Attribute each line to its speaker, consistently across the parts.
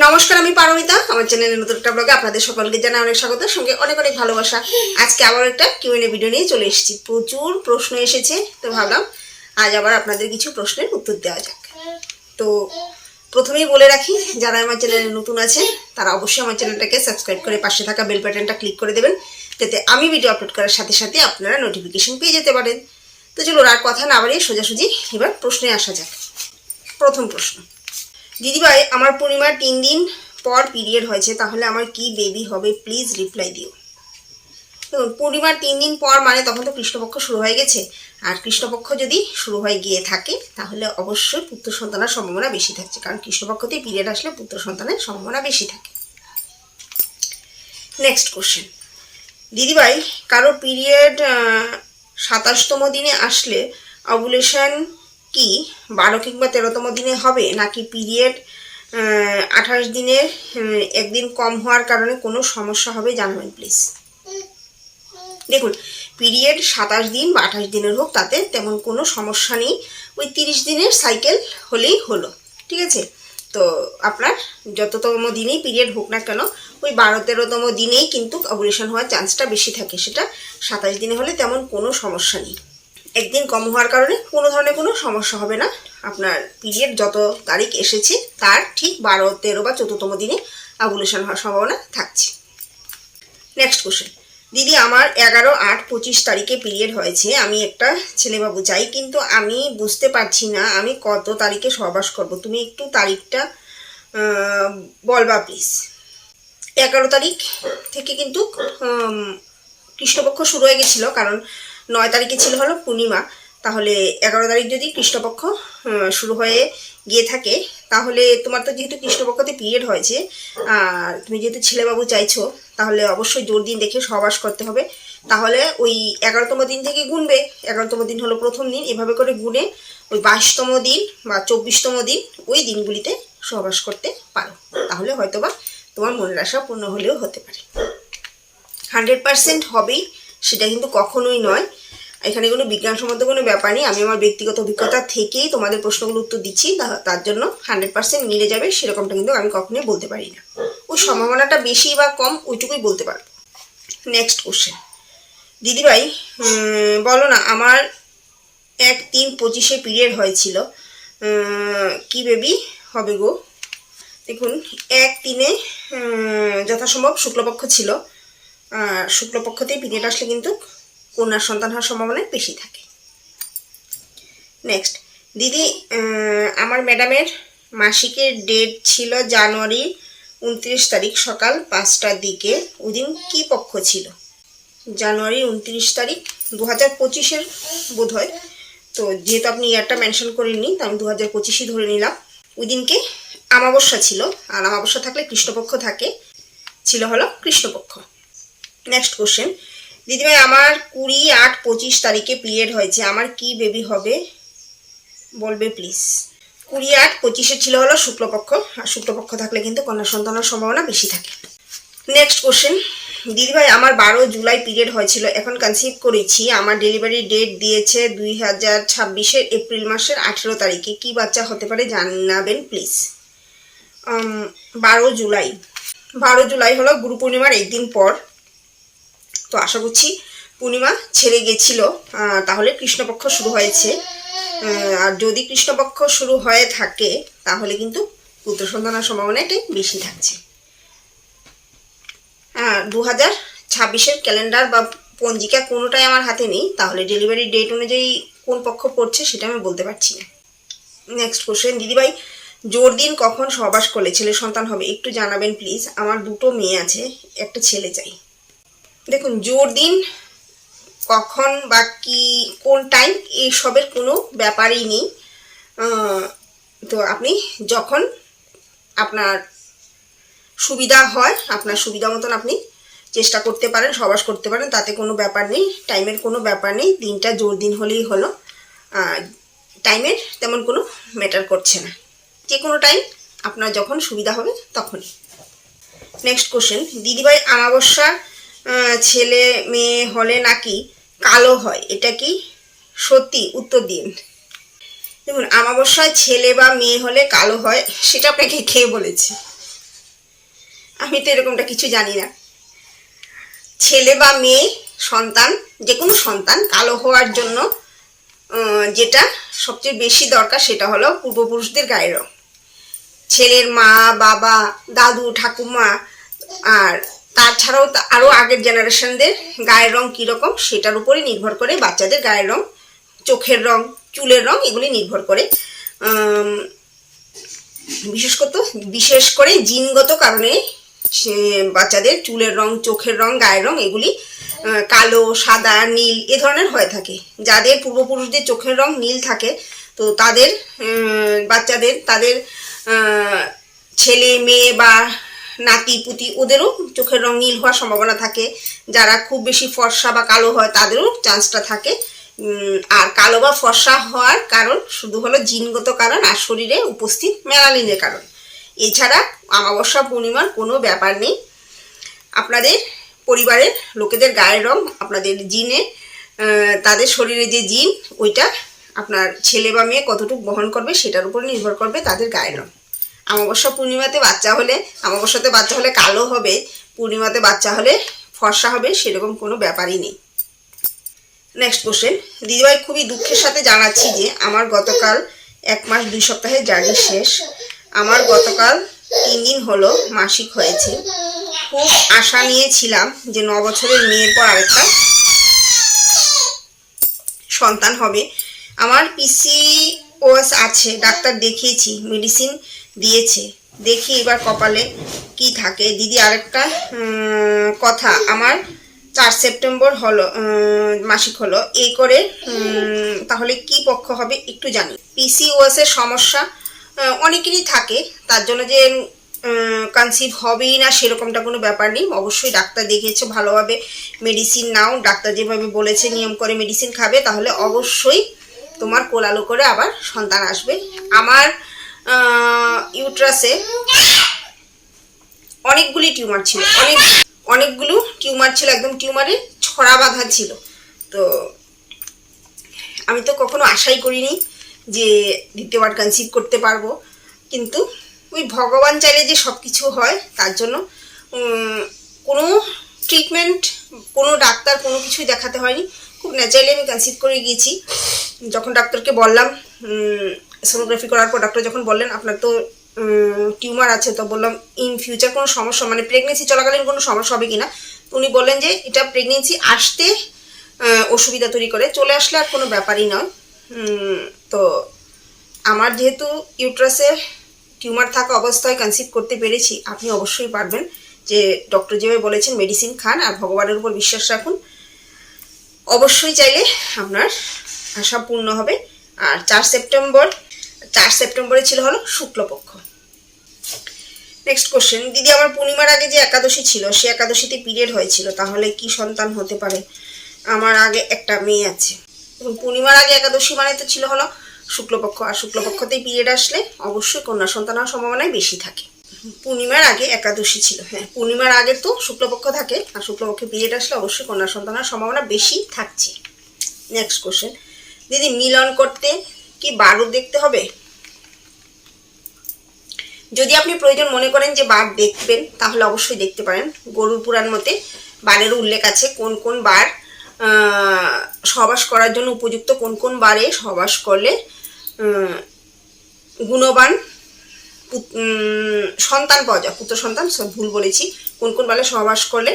Speaker 1: নমস্কার, আমি পারমিতা, আমার চ্যানেলের নতুন একটা ব্লগে আপনাদের সকলকে জানাই অনেক স্বাগত, সঙ্গে অনেক অনেক ভালোবাসা। আজকে আবার একটা কিউএনএ ভিডিও নিয়ে চলে এসেছি। প্রচুর প্রশ্ন এসেছে, তো ভাবলাম আজ আবার আপনাদের কিছু প্রশ্নের উত্তর দেওয়া যাক। তো প্রথমেই বলে রাখি, যারা আমার চ্যানেলে নতুন আছেন, তারা অবশ্যই আমার চ্যানেলটাকে সাবস্ক্রাইব করে পাশে থাকা বেল বাটনটা ক্লিক করে দেবেন, যাতে আমি ভিডিও আপলোড করার সাথে সাথে আপনারা নোটিফিকেশন পেয়ে যেতে পারেন। তো চলুন আর কথা না বাড়িয়ে সোজাসুজি এবার প্রশ্নে আসা যাক। প্রথম প্রশ্ন দিদিভাই, আমার পূর্ণিমার তিন দিন পর পিরিয়ড হয়েছে, তাহলে আমার কি বেবি হবে? প্লিজ রিপ্লাই দিও। দেখুন পূর্ণিমার তিন দিন পর মানে তখন তো কৃষ্ণপক্ষ শুরু হয়ে গেছে। আর কৃষ্ণপক্ষ যদি শুরু হয়ে গিয়ে থাকে, তাহলে অবশ্যই পুত্র সন্তানের সম্ভাবনা বেশি থাকছে। কারণ কৃষ্ণপক্ষতেই পিরিয়ড আসলে পুত্র সন্তানের সম্ভাবনা বেশি থাকে। নেক্সট কোশ্চেন দিদিভাই, কারও পিরিয়ড সাতাশতম দিনে আসলে অবুলেশন কি, বারো কিংবা তেরোতম দিনে হবে? নাকি পিরিয়ড আঠাশ দিনের একদিন কম হওয়ার কারণে কোনো সমস্যা হবে? জানাবেন, প্লিজ। দেখুন, পিরিয়ড সাতাশ দিন বা আঠাশ দিনের হোক, তাতে তেমন কোনো সমস্যা নেই। ওই তিরিশ দিনের সাইকেল হলেই হলো, ঠিক আছে? তো আপনার যততম দিনেই পিরিয়ড হোক না কেন, ওই বারো তেরোতম দিনেই কিন্তু অপারেশন হওয়ার চান্সটা বেশি থাকে। সেটা সাতাশ দিনে হলে তেমন কোনো সমস্যা নেই। একদিন কম হওয়ার কারণে কোনো ধরনের কোনো সমস্যা হবে না। আপনার পিরিয়ড যত তারিখ এসেছে, তার ঠিক বারো, তেরো বা চতুর্থম দিনে অবুলেশন হওয়ার সম্ভাবনা থাকছে। নেক্সট কোশ্চেন দিদি, আমার এগারো, আট, পঁচিশ তারিখে পিরিয়ড হয়েছে। আমি একটা ছেলেবাবু চাই, কিন্তু আমি বুঝতে পারছি না, আমি কত তারিখে সহবাস করব? তুমি একটু তারিখটা বলবা প্লিজ এগারো তারিখ থেকে কিন্তু কৃষ্ণপক্ষ শুরু হয়ে গেছিল, কারণ নয় তারিখে ছিল হলো পূর্ণিমা। তাহলে এগারো তারিখ যদি কৃষ্ণপক্ষ শুরু হয়ে গিয়ে থাকে, তাহলে তোমার তো যেহেতু কৃষ্ণপক্ষতে পিরিয়ড হয়েছে, আর তুমি যেহেতু ছেলেবাবু চাইছো, তাহলে অবশ্যই জোর দিন দেখে সহবাস করতে হবে। তাহলে ওই এগারোতম দিন থেকে গুনবে। এগারোতম দিন হলো প্রথম দিন, এভাবে করে গুনে ওই বাইশতম দিন বা চব্বিশতম দিন ওই দিনগুলিতে সহবাস করতে পারো। তাহলে হয়তোবা তোমার মনের আশা পূর্ণ হলেও হতে পারে। হান্ড্রেড পার্সেন্ট হবেই, সেটা কিন্তু কখনোই নয়। এখানে কোনো বিজ্ঞানসম্মত কোনো ব্যাপার নেই। আমি আমার ব্যক্তিগত অভিজ্ঞতা থেকেই তোমাদের প্রশ্নগুলো উত্তর দিচ্ছি। তার জন্য হান্ড্রেড পার্সেন্ট মিলে যাবে সেরকমটা কিন্তু আমি কখনোই বলতে পারি না। ওই সম্ভাবনাটা বেশি বা কম ওইটুকুই বলতে পারব। নেক্সট কোশ্চেন দিদিভাই বলো না আমার এক তিন পঁচিশে পিরিয়ড হয়েছিল। কি বেবি হবে গো? দেখুন এক তিনে যথাসম্ভব শুক্লপক্ষ ছিল। আর শুক্লপক্ষতেই পিরিয়ড আসলে কিন্তু কন্যা সন্তান হওয়ার সম্ভাবনা বেশি থাকে। নেক্সট দিদি আমার ম্যাডামের মাসিকের ডেট ছিল জানুয়ারি উনত্রিশ তারিখ সকাল পাঁচটার দিকে। ওই দিন কী পক্ষ ছিল? জানুয়ারি উনত্রিশ তারিখ দু হাজার পঁচিশের বোধ হয় তো যেহেতু আপনি ইয়ারটা মেনশন করেননি, তো আমি দু হাজার পঁচিশই ধরে নিলাম। ওই দিনকে আমাবস্যা ছিল, আর আমাবস্যা থাকলে কৃষ্ণপক্ষ থাকে। ছিল হলো কৃষ্ণপক্ষ। নেক্সট কোশ্চেন দিদিভাই, আমার কুড়ি আট পঁচিশ তারিখে পিরিয়ড হয়েছে। আমার কি বেবি হবে বলবে প্লিজ। কুড়ি আট পঁচিশে ছিল হলো শুক্লপক্ষ, আর শুক্লপক্ষ থাকলে কিন্তু কন্যা সন্তানের সম্ভাবনা বেশি থাকে। নেক্সট কোশ্চেন দিদিভাই, আমার বারো জুলাই পিরিয়ড হয়েছিল। এখন কনসিভ করেছি। আমার ডেলিভারি ডেট দিয়েছে দুই হাজার ছাব্বিশের এপ্রিল মাসের আঠেরো তারিখে। কি বাচ্চা হতে পারে জানাবেন প্লিজ। বারো জুলাই। বারো জুলাই হলো গুরু পূর্ণিমার একদিন পর। তো আশা করছি পূর্ণিমা ছেড়ে গেছিল। তাহলে কৃষ্ণপক্ষ শুরু হয়েছে। আর যদি কৃষ্ণপক্ষ শুরু হয়ে থাকে, তাহলে কিন্তু পুত্র সন্তানের সম্ভাবনা এটাই বেশি থাকছে। দু হাজার ছাব্বিশের ক্যালেন্ডার বা পঞ্জিকা কোনোটাই আমার হাতে নেই, তাহলে ডেলিভারি ডেট অনুযায়ী কোন পক্ষ পড়ছে সেটা আমি বলতে পারছি না। নেক্সট কোশ্চেন দিদিভাই, জোর দিন কখন সহবাস করলে ছেলে সন্তান হবে? একটু জানাবেন প্লিজ আমার দুটো মেয়ে আছে, একটা ছেলে চাই। দেখুন, জোর দিন কখন বা কি, কোন টাইম এইসবের কোনো ব্যাপারই নেই। তো আপনি যখন আপনার সুবিধা হয়, আপনার সুবিধা মতন আপনি চেষ্টা করতে পারেন সবাস করতে পারেন, তাতে কোনো ব্যাপার নেই। টাইমের কোনো ব্যাপার নেই, দিনটা জোর দিন হলেই হলো। টাইমের তেমন কোনো ম্যাটার করছে না। যে কোনো টাইম আপনার যখন সুবিধা হবে তখনই। নেক্সট কোশ্চেন দিদিভাই আমাবস্যা ছেলে মেয়ে হলে নাকি কালো হয়? এটা কি সত্যি উত্তর দিন। দেখুন আমাবস্যায় ছেলে বা মেয়ে হলে কালো হয়, সেটা আপনাকে কে বলেছে? আমি তো এরকমটা কিছু জানি না। ছেলে বা মেয়ে, সন্তান যে কোনো সন্তান, কালো হওয়ার জন্য যেটা সবচেয়ে বেশি দরকার, সেটা হলো পূর্বপুরুষদের গায়ের রং। ছেলের মা, বাবা, দাদু, ঠাকুমা, আর তাছাড়াও আরও আগের জেনারেশনদের গায়ের রং কীরকম সেটার উপরে নির্ভর করে বাচ্চাদের গায়ের রং, চোখের রং, চুলের রং এগুলি নির্ভর করে। বিশেষ করত বিশেষ করে জিনগত কারণে বাচ্চাদের চুলের রং, চোখের রং, গায়ের রং এগুলি কালো, সাদা, নীল এ ধরনের হয়ে থাকে। যাদের পূর্বপুরুষদের চোখের রং নীল থাকে, তো তাদের বাচ্চাদের, তাদের ছেলে, মেয়ে বা নাতি, পুতি, ওদেরও চোখের রং নীল হওয়ার সম্ভাবনা থাকে। যারা খুব বেশি ফর্সা বা কালো হয়, তাদেরও চান্সটা থাকে। আর কালো বা ফর্সা হওয়ার কারণ শুধু হলো জিনগত কারণ আর শরীরে উপস্থিত মেলালিনের কারণ। এছাড়া অমাবস্যা পূর্ণিমার কোনো ব্যাপার নেই। আপনাদের পরিবারের লোকেদের গায়ের রং, আপনাদের জিনে তাদের শরীরে যে জিন, ওইটা আপনার ছেলে বা মেয়ে কতটুকু বহন করবে, সেটার উপর নির্ভর করবে তাদের গায়ের রং। অমাবস্যা পূর্ণিমাতে বাচ্চা হলে, অমাবস্যাতে বাচ্চা হলে কালো হবে, পূর্ণিমাতে বাচ্চা হলে ফর্সা হবে, সেরকম কোনো ব্যাপারই নেই। নেক্সট কোশ্চেন দিদিভাই, খুবই দুঃখের সাথে জানাচ্ছি যে আমার গতকাল এক মাস দুই সপ্তাহের জার্নি শেষ। আমার গতকাল তিন দিন হলো মাসিক হয়েছে। খুব আশা নিয়েছিলাম যে ন বছরের মেয়ের পর আরেকটা সন্তান হবে। আমার পিসিওএস আছে, ডাক্তার দেখিয়েছি মেডিসিন দিয়েছে। দেখি এবার কপালে কি থাকে। দিদি, আরেকটা কথা। আমার চার সেপ্টেম্বর হলো মাসিক হলো। এই করে তাহলে কি পক্ষ হবে একটু জানি। পিসিওএস এর সমস্যা অনেকেরই থাকে। তার জন্য যে কনসিভ হবেই না সেরকমটা কোনো ব্যাপার নেই। অবশ্যই ডাক্তার দেখিয়েছে ভালোভাবে। মেডিসিন নাও। ডাক্তার যেভাবে বলেছে, নিয়ম করে মেডিসিন খাবে, তাহলে অবশ্যই তোমার কোলালো করে আবার সন্তান আসবে। আমার ইউট্রাসে অনেকগুলি টিউমার ছিল। অনেক, অনেকগুলো টিউমার ছিল, একদম টিউমারে ছড়া বাঁধা ছিল। তো আমি তো কখনো আশাই করিনি যে দ্বিতীয়বার কনসিভ করতে পারব। কিন্তু ওই ভগবান চাইলে যে সব কিছু হয়, তার জন্য কোনো ট্রিটমেন্ট কোনো ডাক্তার কোনো কিছুই দেখাতে হয়নি। খুব ন্যাচারালি আমি কনসিভ করে গিয়েছি। যখন ডাক্তারকে বললাম সোনোগ্রাফি করার পর ডাক্তার যখন বললেন, আপনার তো টিউমার আছে। তো বললাম ইন ফিউচার কোনো সমস্যা মানে প্রেগনেন্সি চলাকালীন কোনো সমস্যা হবে কি না উনি বললেন যে, এটা প্রেগনেন্সি আসতে অসুবিধা তৈরি করে। চলে আসলে আর কোনো ব্যাপারই নয়। তো আমার যেহেতু ইউট্রাসে টিউমার থাকা অবস্থায় কনসিভ করতে পেরেছি, আপনি অবশ্যই পারবেন যে ডক্টর যেভাবে বলেছেন মেডিসিন খান আর ভগবানের উপর বিশ্বাস রাখুন। অবশ্যই চাইলে আপনার আশা পূর্ণ হবে। আর চার সেপ্টেম্বর চার সেপ্টেম্বরে ছিল হলো শুক্লপক্ষ। নেক্সট কোশ্চেন দিদি, আমার পূর্ণিমার আগে যে একাদশী ছিল, সে একাদশীতে পিরিয়ড হয়েছিল, তাহলে কি সন্তান হতে পারে? আমার আগে একটা মেয়ে আছে। এবং পূর্ণিমার আগে একাদশী মানে তো ছিল হলো শুক্লপক্ষ, আর শুক্লপক্ষতেই পিরিয়ড আসলে অবশ্যই কন্যা সন্তান হওয়ার সম্ভাবনাই বেশি থাকে। পূর্ণিমার আগে একাদশী ছিল হ্যাঁ পূর্ণিমার আগে তো শুক্লপক্ষ থাকে, আর শুক্লপক্ষে পিরিয়ড আসলে অবশ্যই কন্যা সন্তান হওয়ার সম্ভাবনা বেশি থাকছে। নেক্সট কোশ্চেন দিদি, মিলন করতে কি বারো দেখতে হবে? যদি আপনি প্রয়োজন মনে করেন যে বার দেখবেন, তাহলে অবশ্যই দেখতে পারেন। গরুর পুরাণ মতে বারেরও উল্লেখ আছে, কোন কোন বার সবাস করার জন্য উপযুক্ত, কোন কোন বারে সহবাস করলে গুণবান সন্তান পাওয়া যায়, পুত্র সন্তান ভুল বলেছি। কোন কোন বারে সহবাস করলে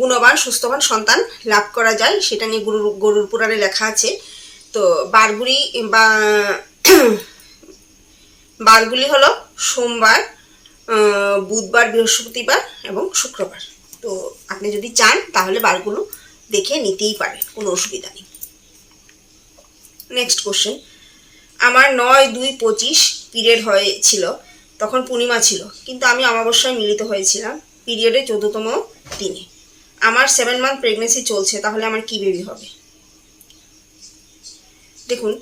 Speaker 1: গুণবান, সুস্থবান সন্তান লাভ করা যায়, সেটা নিয়ে গরুর গরুর পুরাণে লেখা আছে। তো বারগুড়ি বা বারগুলি হলো সোমবার বুধবার, বৃহস্পতিবার এবং শুক্রবার। তো আপনি যদি চান, তাহলে বারগুলো দেখে নিতেই পারে কোনো অসুবিধা নেই। নেক্সট কোশ্চেন আমার নয় দুই পঁচিশ পিরিয়ড হয়েছিল, তখন পূর্ণিমা ছিল, কিন্তু আমি অমাবস্যায় মিলিত হয়েছিলাম পিরিয়ডের চোদ্দতম দিনে। আমার সেভেন মান্থ প্রেগনেন্সি চলছে, তাহলে আমার কি বেবি হবে? দেখুন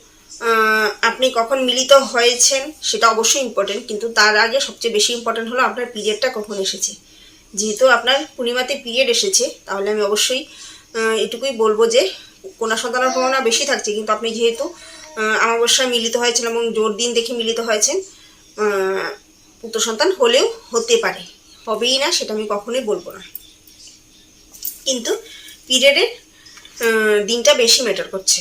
Speaker 1: আপনি কখন মিলিত হয়েছেন সেটা অবশ্যই ইম্পর্টেন্ট কিন্তু তার আগে সবচেয়ে বেশি ইম্পর্টেন্ট হলো আপনার পিরিয়ডটা কখন এসেছে। যেহেতু আপনার পূর্ণিমাতে পিরিয়ড এসেছে, তাহলে আমি অবশ্যই এটুকুই বলব যে কন্যা সন্তানের সম্ভাবনা বেশি থাকছে, কিন্তু আপনি যেহেতু অমাবস্যায় মিলিত হয়েছেন এবং জোর দিন দেখে মিলিত হয়েছেন পুত্র সন্তান হলেও হতে পারে। হবেই না, সেটা আমি কখনোই বলব না। কিন্তু পিরিয়ডের দিনটা বেশি ম্যাটার করছে।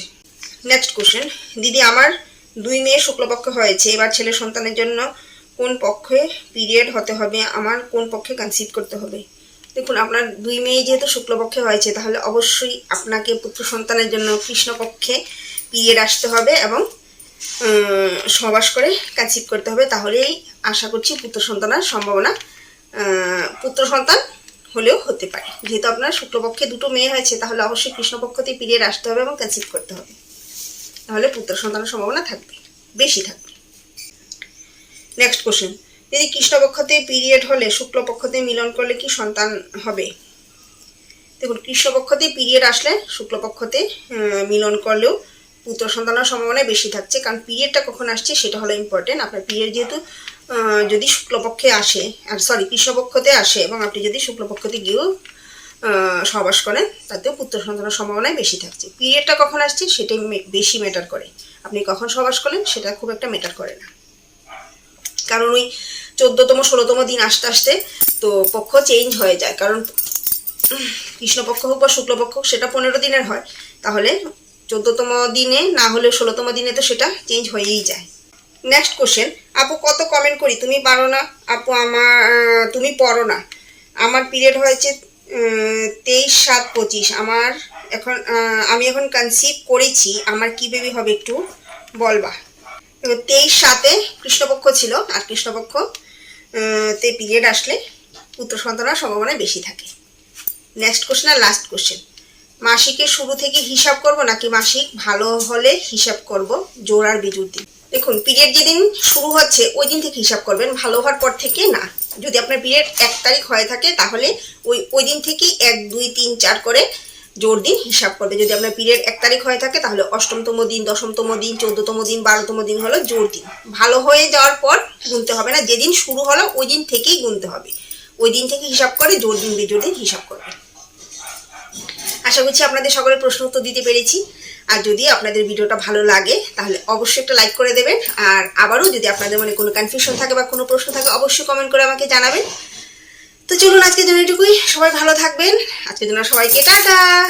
Speaker 1: নেক্সট কোশ্চেন দিদি আমার দুই মেয়ে শুক্লপক্ষ হয়েছে। এবার ছেলে সন্তানের জন্য কোন পক্ষে পিরিয়ড হতে হবে? আমার কোন পক্ষে কনসিভ করতে হবে? দেখুন আপনার দুই মেয়ে যেহেতু শুক্লপক্ষে হয়েছে তাহলে অবশ্যই আপনাকে পুত্র সন্তানের জন্য কৃষ্ণপক্ষে পিরিয়ড আসতে হবে এবং উম, সহবাস করে কনসিভ করতে হবে। তাহলেই আশা করছি পুত্র সন্তানের সম্ভাবনা পুত্র সন্তান হলেও হতে পারে। যেহেতু আপনার শুক্লপক্ষে দুটো মেয়ে হয়েছে তাহলে অবশ্যই কৃষ্ণপক্ষতেই পিরিয়ড আসতে হবে এবং কনসিভ করতে হবে। তাহলে পুত্র সন্তানের সম্ভাবনা থাকবে, বেশি থাকবে। নেক্সট কোশ্চেন যদি কৃষ্ণপক্ষতে পিরিয়ড হলে শুক্লপক্ষতে মিলন করলে কি সন্তান হবে? দেখুন, কৃষ্ণপক্ষতে পিরিয়ড আসলে শুক্লপক্ষতে মিলন করলেও পুত্র সন্তানের সম্ভাবনা বেশি থাকছে। কারণ পিরিয়ডটা কখন আসছে সেটা হলো ইম্পর্টেন্ট আপনার পিরিয়ড যেহেতু যদি শুক্লপক্ষে আসে, আর সরি কৃষ্ণপক্ষতে আসে এবং আপনি যদি শুক্লপক্ষতে গিয়েও সহবাস করেন, তাতেও পুত্র সন্তানের সম্ভাবনাই বেশি থাকছে। পিরিয়ডটা কখন আসছে সেটাই বেশি ম্যাটার করে। আপনি কখন সহবাস করলেন সেটা খুব একটা ম্যাটার করে না। কারণ ওই চোদ্দতম, ষোলোতম দিন আসতে আসতে তো পক্ষ চেঞ্জ হয়ে যায়। কারণ কৃষ্ণপক্ষ হোক বা শুক্লপক্ষ হোক, সেটা পনেরো দিনের হয়। তাহলে চোদ্দতম দিনে না হলে ষোলোতম দিনে তো সেটা চেঞ্জ হয়েই যায়। নেক্সট কোশ্চেন আপু কত কমেন্ট করি? তুমি পারো না? আপু আমার তুমি পড়ো না। আমার পিরিয়ড হয়েছে তেইশ সাত পঁচিশ। আমার এখন আমি এখন কনসিভ করেছি, আমার কি বেবি হবে একটু বলবা। তেইশ সাতে কৃষ্ণপক্ষ ছিল, আর কৃষ্ণপক্ষ তে পিরিয়ড আসলে পুত্র সন্তানের সম্ভাবনা বেশি থাকে। নেক্সট কোশ্চেন আর লাস্ট কোশ্চেন মাসিকের শুরু থেকে হিসাব করব, নাকি মাসিক ভালো হলে হিসাব করব? জোর আর বিজুর দিন। দেখুন পিরিয়ড যেদিন শুরু হচ্ছে, ওই দিন থেকে হিসাব করবেন, ভালো হওয়ার পর থেকে না। যদি আপনার পিরিয়ড এক তারিখ হয়ে থাকে, তাহলে ওই ওই দিন থেকেই এক, দুই, তিন, চার করে জোর দিন হিসাব করবে। যদি আপনার পিরিয়ড এক তারিখ হয়ে থাকে, তাহলে অষ্টমতম দিন, দশমতম দিন, চোদ্দতম দিন, বারোতম দিন হলো জোর দিন। ভালো হয়ে যাওয়ার পর গুনতে হবে না। যেদিন শুরু হলো, ওই দিন থেকেই গুনতে হবে। ওই দিন থেকে হিসাব করে জোর দিন, বিজোর দিন হিসাব করবে। আশা করছি আপনাদের সকলের প্রশ্ন উত্তর দিতে পেরেছি। আর যদি আপনাদের ভিডিওটা ভালো লাগে, তাহলে অবশ্যই একটা লাইক করে দেবেন। আর আবারও যদি আপনাদের মনে কোনো কনফিউশন থাকে বা কোনো প্রশ্ন থাকে, অবশ্যই কমেন্ট করে আমাকে জানাবেন। তো চলুন আজকের জন্য এটুকুই। সবাই ভালো থাকবেন। আজকের জন্য সবাইকে টাটা!